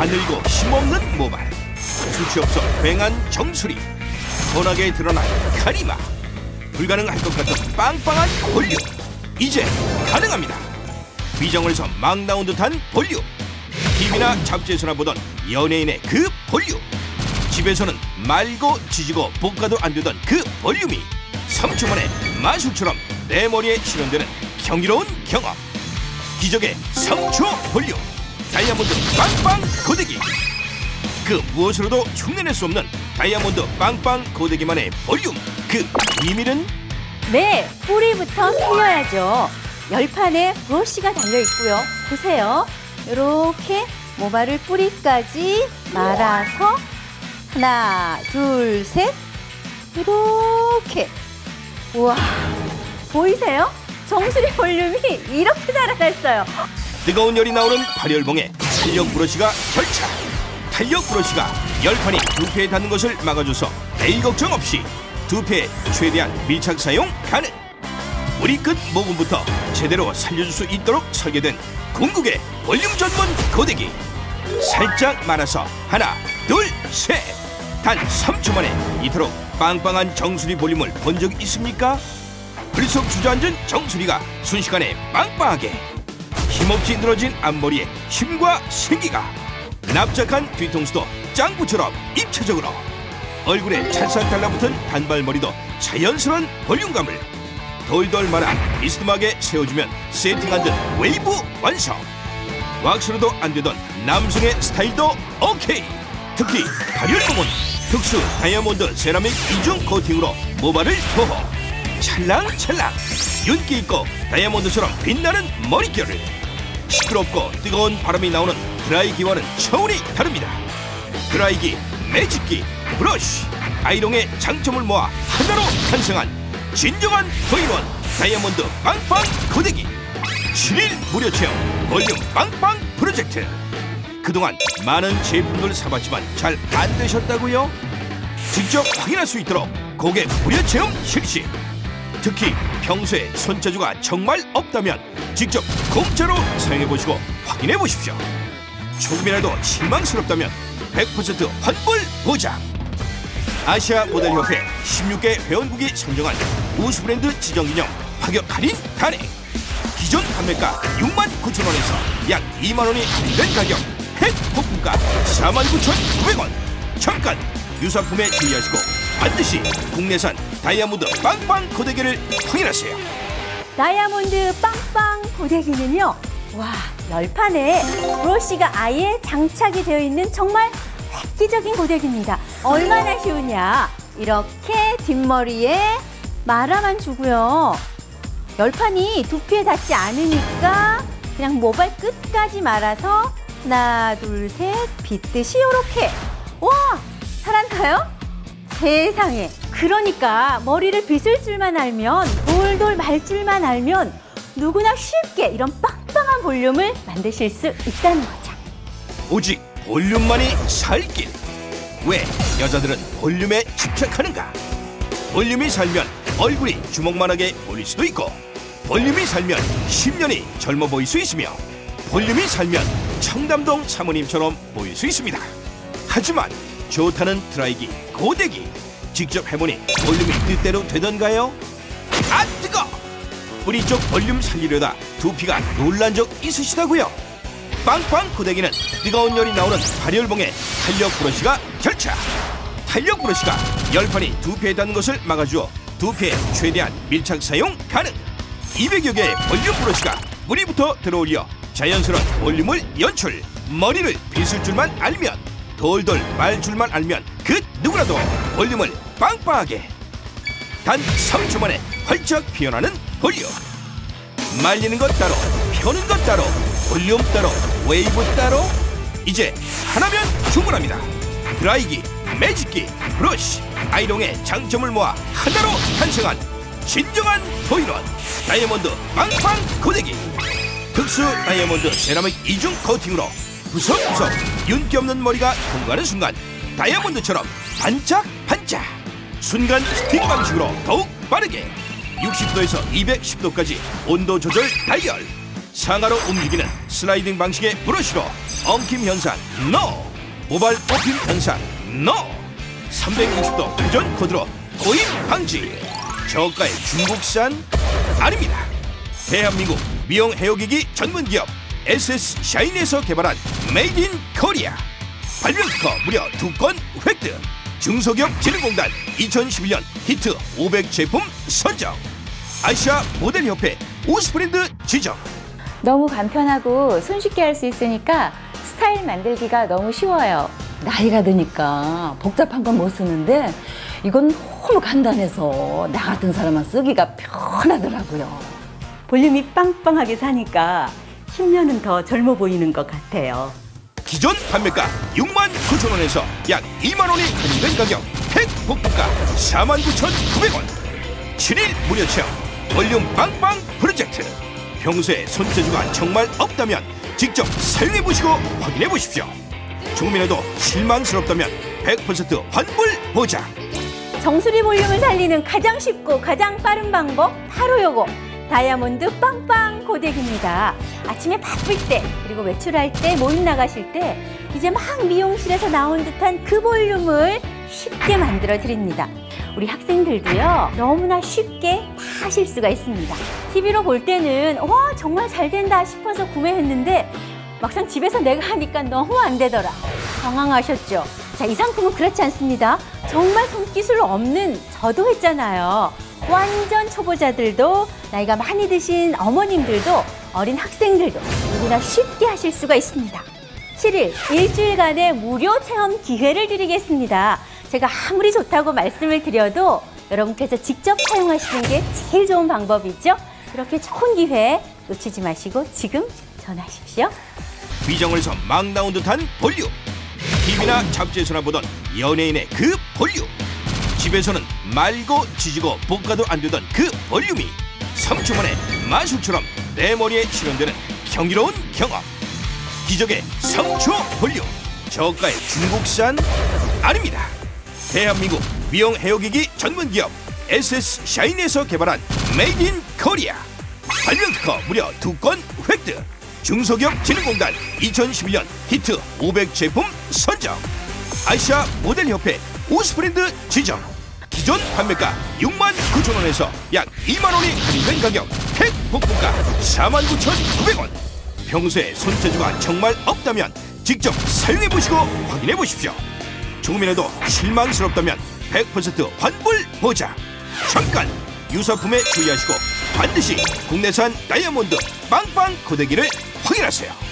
가늘고 힘없는 모발. 수치 없어 휑한 정수리. 선하게 드러난 카리마. 불가능할 것 같은 빵빵한 볼륨. 이제 가능합니다. 비정을서 막 나온 듯한 볼륨. TV나 잡지에서나 보던 연예인의 그 볼륨. 집에서는 말고 지지고 볶아도 안 되던 그 볼륨이 3초 만에 마술처럼 내 머리에 실현되는 경이로운 경험. 기적의 3초 볼륨 다이아몬드 빵빵 고데기 그 무엇으로도 흉내낼 수 없는 다이아몬드 빵빵 고데기만의 볼륨 그 비밀은 네, 뿌리부터 살려야죠. 열판에 브러쉬가 달려 있고요. 보세요. 이렇게 모발을 뿌리까지 말아서 하나, 둘, 셋. 이렇게. 우와. 보이세요? 정수리 볼륨이 이렇게 자라났어요. 뜨거운 열이 나오는 발열봉에 탄력 브러쉬가 결착 탄력 브러쉬가 열판이 두피에 닿는 것을 막아줘서 내일 걱정 없이 두피에 최대한 밀착 사용 가능. 우리 끝 모근부터 제대로 살려줄 수 있도록 설계된 궁극의 볼륨 전문 고데기. 살짝 말아서 하나 둘셋단 3초 만에 이토록 빵빵한 정수리 볼륨을 본 적 있습니까? 불속 주저앉은 정수리가 순식간에 빵빵하게 힘없이 늘어진 앞머리에 힘과 생기가 납작한 뒤통수도 짱구처럼 입체적으로 얼굴에 찰싹 달라붙은 단발머리도 자연스러운 볼륨감을 돌돌 말아 비스듬하게 세워주면 세팅한 듯 웨이브 완성. 왁스로도 안 되던 남성의 스타일도 오케이. 특히 발열 부분 특수 다이아몬드 세라믹 이중 코팅으로 모발을 보호. 찰랑찰랑. 윤기 있고 다이아몬드처럼 빛나는 머릿결을 시끄럽고 뜨거운 바람이 나오는 드라이기와는 차원이 다릅니다. 드라이기, 매직기, 브러쉬, 아이롱의 장점을 모아 하나로 탄생한 진정한 도인원 다이아몬드 빵빵 고데기 7일 무료 체험 볼륨 빵빵 프로젝트 그동안 많은 제품들 사봤지만 잘 안 되셨다고요? 직접 확인할 수 있도록 고객 무료 체험 실시 특히 평소에 손재주가 정말 없다면 직접 공짜로 사용해보시고 확인해보십시오. 조금이라도 실망스럽다면 100% 환불 보장. 아시아 모델협회 16개 회원국이 선정한 우수 브랜드 지정 기념 파격 할인 단행. 기존 판매가 6만 9천 원에서 약 2만 원이 할인된 가격. 획폭풍가 4만 9천 9백 원. 잠깐 유사품에 주의하시고 반드시 국내산 다이아몬드 빵빵 고데기를 확인하세요 다이아몬드 빵빵 고데기는요. 와, 열판에 브러쉬가 아예 장착이 되어 있는 정말 획기적인 고데기입니다. 얼마나 쉬우냐. 이렇게 뒷머리에 말아만 주고요. 열판이 두피에 닿지 않으니까 그냥 모발 끝까지 말아서 하나, 둘, 셋 빗듯이 이렇게. 와, 잘한가요? 세상에. 그러니까 머리를 빗을 줄만 알면 돌돌 말 줄만 알면 누구나 쉽게 이런 빵빵한 볼륨을 만드실 수 있다는 거죠. 오직 볼륨만이 살길 왜 여자들은 볼륨에 집착하는가 볼륨이 살면 얼굴이 주먹만하게 보일 수도 있고 볼륨이 살면 10년이 젊어 보일 수 있으며 볼륨이 살면 청담동 사모님처럼 보일 수 있습니다 하지만 좋다는 드라이기 고데기 직접 해보니 볼륨이 뜻대로 되던가요? 아 뜨거! 뿌리 쪽 볼륨 살리려다 두피가 놀란 적 있으시다고요? 빵빵 고데기는 뜨거운 열이 나오는 발열봉에 탄력 브러쉬가 결착 탄력 브러쉬가 열판이 두피에 닿는 것을 막아주어 두피에 최대한 밀착 사용 가능 200여 개의 볼륨 브러쉬가 뿌리부터 들어올려 자연스러운 볼륨을 연출 머리를 빗을 줄만 알면 돌돌 말 줄만 알면 그 누구라도 볼륨을 빵빵하게. 단 3초 만에 활짝 피어나는 볼륨. 말리는 것 따로 펴는 것 따로 볼륨 따로 웨이브 따로. 이제 하나면 충분합니다. 드라이기 매직기 브러쉬 아이롱의 장점을 모아 하나로 탄생한 진정한 보이원 다이아몬드 빵빵 고데기. 특수 다이아몬드 세라믹 이중 코팅으로 부석부석 윤기 없는 머리가 통과하는 순간 다이아몬드처럼 반짝반짝. 순간 스틱 방식으로 더욱 빠르게. 60도에서 210도까지 온도 조절 다이얼 상하로 움직이는 슬라이딩 방식의 브러쉬로 엉킴 현상 NO. 모발 뽑힘 현상 NO. 360도 회전 코드로 고임 방지. 저가의 중국산 아닙니다. 대한민국 미용 헤어기기 전문 기업 SS 샤인에서 개발한 메이드 인 코리아 발명 특허 무려 두 건 획득 중소기업 진흥공단 2011년 히트 500 제품 선정 아시아 모델협회 오스프랜드 지정 너무 간편하고 손쉽게 할 수 있으니까 스타일 만들기가 너무 쉬워요. 나이가 드니까 복잡한 건 못 쓰는데 이건 너무 간단해서 나 같은 사람은 쓰기가 편하더라고요. 볼륨이 빵빵하게 사니까 10년은 더 젊어 보이는 것 같아요. 기존 판매가 6만 9천 원에서 약 2만 원이 할인된 가격. 팩복부가 4만 9천 9백원. 7일 무료 체험 볼륨 빵빵 프로젝트. 평소에 손재주가 정말 없다면 직접 사용해 보시고 확인해 보십시오. 조금이라도 실망스럽다면 100% 환불 보장. 정수리 볼륨을 살리는 가장 쉽고 가장 빠른 방법 바로 요거. 다이아몬드 빵 빵 고데기입니다. 아침에 바쁠 때 그리고 외출할 때 모임 나가실 때 이제 막 미용실에서 나온 듯한 그 볼륨을 쉽게 만들어 드립니다. 우리 학생들도요 너무나 쉽게 다 하실 수가 있습니다. TV로 볼 때는 와 정말 잘 된다 싶어서 구매했는데 막상 집에서 내가 하니까 너무 안 되더라. 당황하셨죠? 자, 이 상품은 그렇지 않습니다. 정말 손기술 없는 저도 했잖아요. 완전 초보자들도 나이가 많이 드신 어머님들도 어린 학생들도 누구나 쉽게 하실 수가 있습니다. 7일 일주일간의 무료 체험 기회를 드리겠습니다. 제가 아무리 좋다고 말씀을 드려도 여러분께서 직접 사용하시는 게 제일 좋은 방법이죠. 그렇게 좋은 기회 놓치지 마시고 지금 전화하십시오. 비정을서 막 나온 듯한 볼륨 TV나 잡지에서나 보던 연예인의 그 볼륨 집에서는 말고 지지고 볶아도 안 되던 그 볼륨이 3초 만에 마술처럼 내 머리에 실현되는 경이로운 경험. 기적의 3초 볼륨. 저가의 중국산 아닙니다. 대한민국 미용 헤어기기 전문 기업 SS 샤인에서 개발한 메이드 인 코리아. 발명 특허 무려 두 건 획득. 중소기업 진흥공단 2011년 히트 500 제품 선정. 아시아 모델협회 오스프랜드 지정 기존 판매가 6만 9천 원에서 약 2만 원이 할인된 가격. 팩복부가 4만 9천 9백 원. 평소에 손재주가 정말 없다면 직접 사용해 보시고 확인해 보십시오. 조금이라도 실망스럽다면 100% 환불 보장. 잠깐 유사품에 주의하시고 반드시 국내산 다이아몬드 빵빵 고데기를 확인하세요